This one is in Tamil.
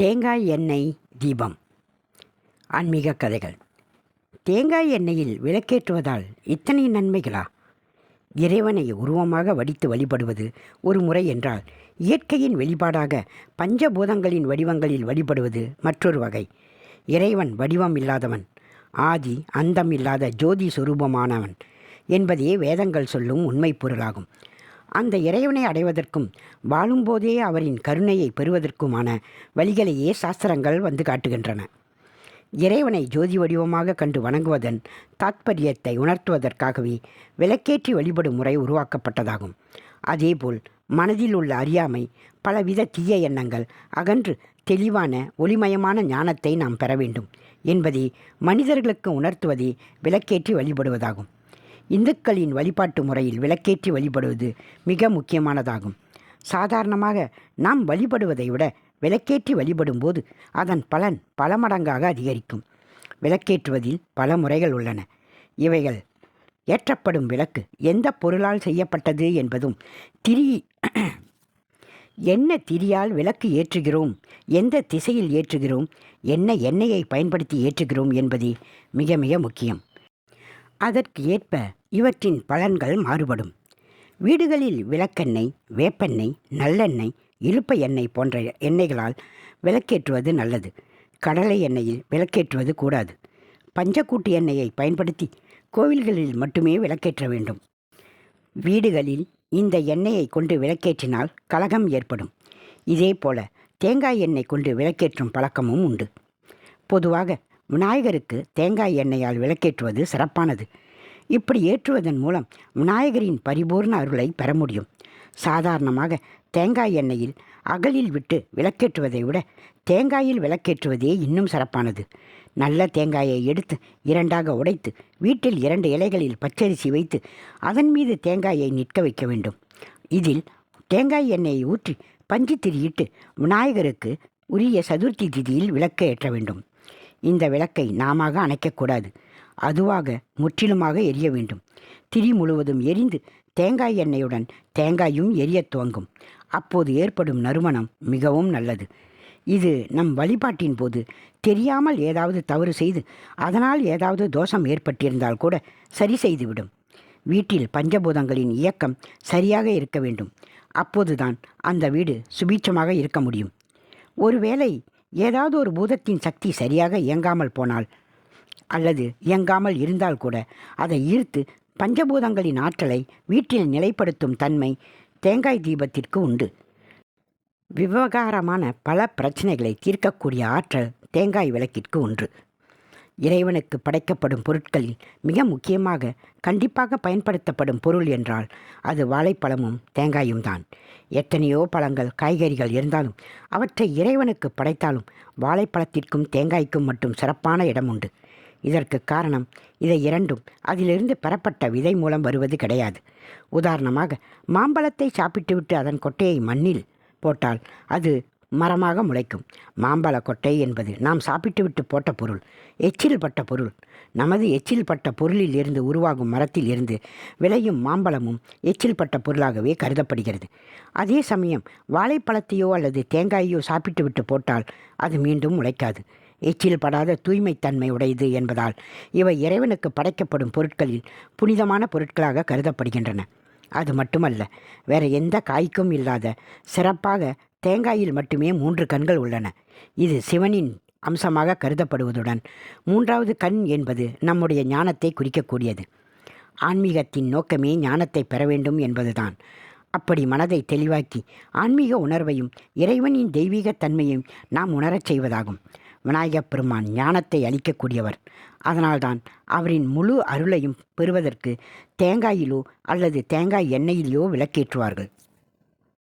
தேங்காய் எண்ணெய் தீபம். ஆன்மீக கதைகள். தேங்காய் எண்ணெயில் விளக்கேற்றுவதால் இத்தனை நன்மைகளா? இறைவனை உருவமாக வடித்து வழிபடுவது ஒரு முறை என்றால் இயற்கையின் வெளிப்பாடாக பஞ்சபூதங்களின் வடிவங்களில் வழிபடுவது மற்றொரு வகை. இறைவன் வடிவம் இல்லாதவன் ஆதி அந்தம் இல்லாத ஜோதி சுரூபமானவன் என்பதே வேதங்கள் சொல்லும் உண்மை பொருளாகும். அந்த இறைவனை அடைவதற்கும் வாழும்போதே அவரின் கருணையை பெறுவதற்குமான வழிகளையே சாஸ்திரங்கள் வந்து காட்டுகின்றன. இறைவனை ஜோதி வடிவமாக கண்டு வணங்குவதன் தாத்பரியத்தை உணர்த்துவதற்காகவே விளக்கேற்றி வழிபடும் முறை உருவாக்கப்பட்டதாகும். அதேபோல் மனதில் உள்ள அறியாமை பலவித தீய எண்ணங்கள் அகன்று தெளிவான ஒளிமயமான ஞானத்தை நாம் பெற வேண்டும் என்பதை மனிதர்களுக்கு உணர்த்துவதே விளக்கேற்றி வழிபடுவதாகும். இந்துக்களின் வழிபாட்டு முறையில் விளக்கேற்றி வழிபடுவது மிக முக்கியமானதாகும். சாதாரணமாக நாம் வழிபடுவதை விட விளக்கேற்றி வழிபடும்போது அதன் பலன் பல மடங்காக அதிகரிக்கும். விளக்கேற்றுவதில் பல முறைகள் உள்ளன. இவைகள் ஏற்றப்படும் விளக்கு எந்த பொருளால் செய்யப்பட்டது என்பதும் திரி என்ன திரியால் விளக்கு ஏற்றுகிறோம் எந்த திசையில் ஏற்றுகிறோம் என்ன எண்ணெயை பயன்படுத்தி ஏற்றுகிறோம் என்பதே மிக மிக முக்கியம். அதற்கு ஏற்ப இவற்றின் பலன்கள் மாறுபடும். வீடுகளில் விளக்கெண்ணெய் வேப்பெண்ணெய் நல்லெண்ணெய் இழுப்ப எண்ணெய் போன்ற எண்ணெய்களால் விளக்கேற்றுவது நல்லது. கடலை எண்ணெயில் விளக்கேற்றுவது கூடாது. பஞ்சக்கூட்டு எண்ணெயை பயன்படுத்தி கோவில்களில் மட்டுமே விளக்கேற்ற வேண்டும். வீடுகளில் இந்த எண்ணெயை கொண்டு விளக்கேற்றினால் கலகம் ஏற்படும். இதே போல தேங்காய் எண்ணெய் கொண்டு விளக்கேற்றும் பழக்கமும் உண்டு. பொதுவாக விநாயகருக்கு தேங்காய் எண்ணெயால் விளக்கேற்றுவது சிறப்பானது. இப்படி ஏற்றுவதன் மூலம் விநாயகரின் பரிபூர்ண அருளை பெற முடியும். சாதாரணமாக தேங்காய் எண்ணெயில் அகலில் விட்டு விளக்கேற்றுவதை விட தேங்காயில் விளக்கேற்றுவதே இன்னும் சிறப்பானது. நல்ல தேங்காயை எடுத்து இரண்டாக உடைத்து வீட்டில் இரண்டு இலைகளில் பச்சரிசி வைத்து அதன் மீது தேங்காயை நிற்க வைக்க வேண்டும். இதில் தேங்காய் எண்ணெயை ஊற்றி பஞ்சு திரியிட்டு விநாயகருக்கு உரிய சதுர்த்தி திதியில் விளக்கு ஏற்ற வேண்டும். இந்த விளக்கை நாம அணைக்கக்கூடாது அதுவாக முற்றிலுமாக எரிய வேண்டும். திரி முழுவதும் எரிந்து தேங்காய் எண்ணெயுடன் தேங்காயும் எரியத் துவங்கும். அப்போது ஏற்படும் நறுமணம் மிகவும் நல்லது. இது நம் வழிபாட்டின் போது தெரியாமல் ஏதாவது தவறு செய்து அதனால் ஏதாவது தோஷம் ஏற்பட்டிருந்தால் கூட சரி செய்துவிடும். வீட்டில் பஞ்சபூதங்களின் இயக்கம் சரியாக இருக்க வேண்டும். அப்போதுதான் அந்த வீடு சுபீட்சமாக இருக்க முடியும். ஒருவேளை ஏதாவது ஒரு பூதத்தின் சக்தி சரியாக இயங்காமல் போனால் அல்லது இயங்காமல் இருந்தால் கூட அதை ஈர்த்து பஞ்சபூதங்களின் ஆற்றலை வீட்டில் நிலைப்படுத்தும் தன்மை தேங்காய் தீபத்திற்கு உண்டு. விவகாரமான பல பிரச்சனைகளை தீர்க்கக்கூடிய ஆற்றல் தேங்காய் விளக்கிற்கு உண்டு. இறைவனுக்கு படைக்கப்படும் பொருட்களில் மிக முக்கியமாக கண்டிப்பாக பயன்படுத்தப்படும் பொருள் என்றால் அது வாழைப்பழமும் தேங்காயும் தான். எத்தனையோ பழங்கள் காய்கறிகள் இருந்தாலும் அவற்றை இறைவனுக்கு படைத்தாலும் வாழைப்பழத்திற்கும் தேங்காய்க்கும் மட்டும் சிறப்பான இடம் உண்டு. இதற்கு காரணம் இதை இரண்டும். அதிலிருந்து பெறப்பட்ட விதை மூலம் வருவது கிடையாது. உதாரணமாக மாம்பழத்தை சாப்பிட்டுவிட்டு அதன் கொட்டையை மண்ணில் போட்டால் அது மரமாக முளைக்கும். மாம்பழ கொட்டை என்பது நாம் சாப்பிட்டுவிட்டு போட்ட பொருள் எச்சில் பட்ட பொருள். நமது எச்சில் பட்ட பொருளில் இருந்து உருவாகும் மரத்தில் இருந்து விளையும் மாம்பழமும் எச்சில் பட்ட பொருளாகவே கருதப்படுகிறது. அதே சமயம் வாழைப்பழத்தையோ அல்லது தேங்காயையோ சாப்பிட்டு விட்டு போட்டால் அது மீண்டும் முளைக்காது. எச்சில் படாத தூய்மைத்தன்மை உடையது என்பதால் இவை இறைவனுக்கு படைக்கப்படும் பொருட்களில் புனிதமான பொருட்களாக கருதப்படுகின்றன. அது மட்டுமல்ல வேற எந்த காய்க்கும் இல்லாத சிறப்பாக தேங்காயில் மட்டுமே மூன்று கண்கள் உள்ளன. இது சிவனின் அம்சமாக கருதப்படுவதுடன் மூன்றாவது கண் என்பது நம்முடைய ஞானத்தை குறிக்கக்கூடியது. ஆன்மீகத்தின் நோக்கமே ஞானத்தை பெற வேண்டும் என்பதுதான். அப்படி மனதை தெளிவாக்கி ஆன்மீக உணர்வையும் இறைவனின் தெய்வீக தன்மையும் நாம் உணரச் செய்வதாகும். விநாயகப் பெருமான் ஞானத்தை அளிக்கக்கூடியவர். அதனால்தான் அவரின் முழு அருளையும் பெறுவதற்கு தேங்காயிலோ அல்லது தேங்காய் எண்ணெயிலோ விளக்கேற்றுவார்கள்.